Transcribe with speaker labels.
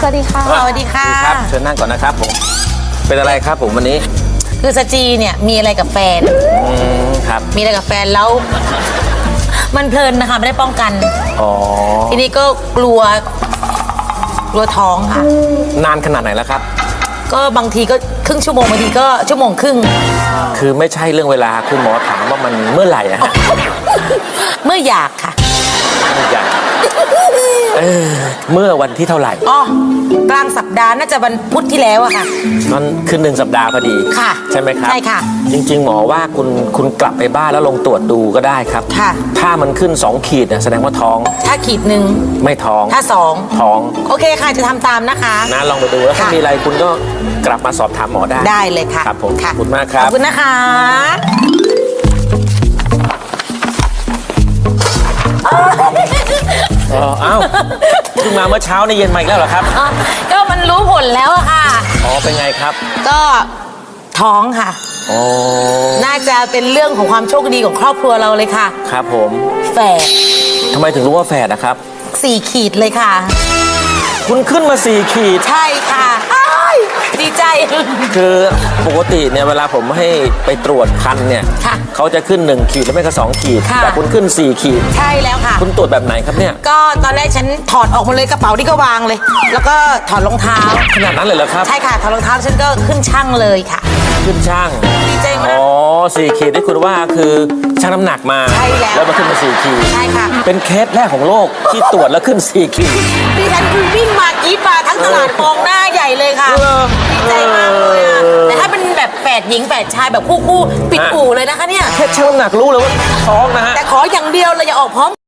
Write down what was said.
Speaker 1: สวัสดีค่ะ
Speaker 2: สวัสดีค่ะ
Speaker 3: ครับเชิญนั่งก่อนนะครับผม เป็นอะไรครับผมวันนี้
Speaker 2: คือสจีเนี่ยมีอะไรกับแฟน
Speaker 3: อืมครับ
Speaker 2: มีอะไรกับแฟนแล้ว มันเพลินนะคะไม่ได้ป้องกัน
Speaker 3: อ๋อ
Speaker 2: ทีนี้ก็กลัวกลัวท้องค่ะ
Speaker 3: นานขนาดไหนแล้วครับ
Speaker 2: ก็บางทีก็ครึ่งชั่วโมงบางทีก็ชั่วโมงครึ่ง
Speaker 3: คือไม่ใช่เรื่องเวลาคุณหมอถามว่ามันเมื่อไหร่อะฮะ
Speaker 2: เมื่ออยากค่ะ
Speaker 3: ไม่อยาก เออเมื่อวันที่เท่าไหร่
Speaker 2: อ๋อกลางสัปดาห์น่าจะวันพุธที่แล้วอะค่ะ
Speaker 3: มันคือหนึ่งสัปดาห์พอดี
Speaker 2: ค่ะ
Speaker 3: ใช่ไหมครับ
Speaker 2: ใช่ค่ะ
Speaker 3: จริง ๆ หมอว่าคุณคุณกลับไปบ้านแล้วลองตรวจดูก็ได้ครับ
Speaker 2: ค่ะ
Speaker 3: ถ้ามันขึ้น 2 ขีดเนี่ยแสดงว่าท้อง
Speaker 2: ถ้าขีดหนึ่ง
Speaker 3: ไม่ท้อง
Speaker 2: ถ้าสอง
Speaker 3: ท้อง
Speaker 2: โอเคค่ะจะทำตามนะคะ
Speaker 3: นะลองไปดูแล้วถ้า
Speaker 2: ค่ะ
Speaker 3: มีอะไรคุณก็กลับมาสอบถามหมอได้
Speaker 2: ได้เลยค่ะ
Speaker 3: ครับผม
Speaker 2: ค่ะ
Speaker 3: ขอบคุณมากครั
Speaker 2: ข
Speaker 3: บ
Speaker 2: อบคุณนะคะ
Speaker 3: เอ้าเพิ่งมาเมื่อเช้าในเย็นมาอีกแล้วเหรอครับ
Speaker 2: อ๋อก็มันรู้ผลแล้วอะค่ะ
Speaker 3: อ๋อ เป็นไงครับ
Speaker 2: ก็ท้องค่ะ
Speaker 3: โอ้
Speaker 2: น่าจะเป็นเรื่องของความโชคดีของครอบครัวเราเลยค่ะ
Speaker 3: ครับผม
Speaker 2: แฝด
Speaker 3: ทำไมถึงรู้ว่าแฝดนะครับ
Speaker 2: สี่ขีดเลยค่ะ
Speaker 3: คุณขึ้นมา4ขีด
Speaker 2: ใช่ค่ะอ้าย ดีใจ
Speaker 3: คือปกติเนี่ยเวลาผมให้ไปตรวจคันเนี่ย
Speaker 2: ค่ะ
Speaker 3: เขาจะขึ้น 1 ขีดแล้วไม่ก็2ขีด
Speaker 2: ค่ะ
Speaker 3: แต่คุณขึ้น 4 ขีด
Speaker 2: ใช่แล้วค่ะ
Speaker 3: คุณตรวจแบบไหนครับเนี่ย
Speaker 2: ก็ตอนแรกฉันถอดออกมาเลยกระเป๋าที่ก็วางเลย แล้วก็ถอดรองเท้า
Speaker 3: ขนาดนั้นเลยเหรอครับ
Speaker 2: ใช่ค่ะ ถอดรองเท้าฉันก็ขึ้นช่างเลยค่ะ
Speaker 3: ขึ้นช่าง
Speaker 2: ดีใจมาก
Speaker 3: อ๋อสี่ขีดที่คุณว่าคือชั่งน้ำหนักมา
Speaker 2: ใช่แล้ว
Speaker 3: แล้วมาขึ้นมาสี่ขีด
Speaker 2: ใช่ค่ะ
Speaker 3: เป็นเคสแรกของโลกที่ตรวจแล้วขึ้นสี่ขีด
Speaker 2: ดิฉันคือวิ่งมากรีดมาทั้งตลาดมอง ดหญิงแฝดชายแบบคู่ๆปิด
Speaker 3: ฮะ
Speaker 2: อู่เลยนะคะเนี่ย
Speaker 3: แค่ชั่งน้ำหนักรู้เลยว่าท้องนะฮะ
Speaker 2: แต่ขออย่างเดียวเลยอย่าออกพร้อม